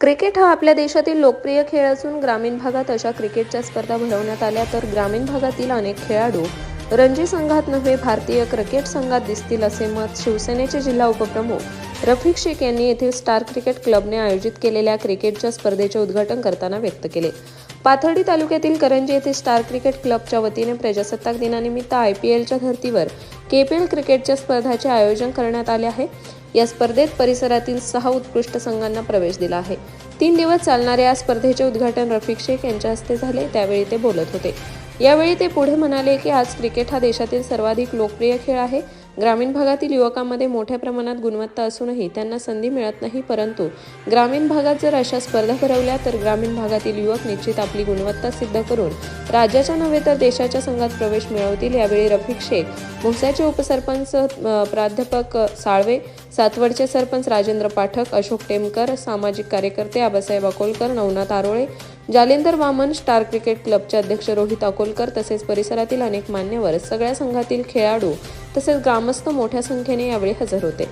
Cricket हा आपल्या देशातील लोकप्रिय खेळ असून ग्रामीण भागात अशा क्रिकेटच्या स्पर्धा भरवण्यात आल्या तर ग्रामीण भागातील अनेक खेळाडू रणजी संघात नव्हे भारतीय क्रिकेट संघात दिसतील असे मत शिवसेनेचे जिल्हा उपप्रमुख रफिक शेख यांनी येथील स्टार क्रिकेट क्लबने आयोजित केलेल्या क्रिकेटच्या स्पर्धेचे उद्घाटन करताना व्यक्त केले. पाथर्डी तालुक्यातील करंजी येथील स्टार क्रिकेट क्लबच्या वतीने प्रजासत्ताक दिनानिमित्त आय पी एलच्या धर्तीवर केपीएल क्रिकेटच्या स्पर्धाचे आयोजन करण्यात आले आहे. या स्पर्धेत परिसरातील सहा उत्कृष्ट संघांना प्रवेश दिला आहे. तीन दिवस चालणाऱ्या या स्पर्धेचे उद्घाटन रफिक शेख यांच्या हस्ते झाले. त्यावेळी ते बोलत होते. यावेळी ते पुढे म्हणाले की आज क्रिकेट हा देशातील सर्वाधिक लोकप्रिय खेळ आहे. ग्रामीण भागातील युवकांमध्ये मोठ्या प्रमाणात गुणवत्ता असूनही त्यांना संधी मिळत नाही परंतु ग्रामीण भागात जर अशा स्पर्धा भरवल्या तर ग्रामीण भागातील युवक निश्चित आपली गुणवत्ता सिद्ध करून राज्याच्या नव्हे तर देशाच्या संघात प्रवेश मिळवतील. यावेळी रफिक शेख मुसाचे उपसरपंच प्राध्यापक साळवे सातवडचे सरपंच राजेंद्र पाठक अशोक टेमकर सामाजिक कार्यकर्ते आबासाहेब अकोलकर नवनाथ आरोळे जालेंदर वामन स्टार क्रिकेट क्लबचे अध्यक्ष रोहित अकोलकर तसेच परिसरातील अनेक मान्यवर सगळ्या संघातील खेळाडू तसेच ग्रामस्थ मोठ्या संख्येने यावेळी हजर होते.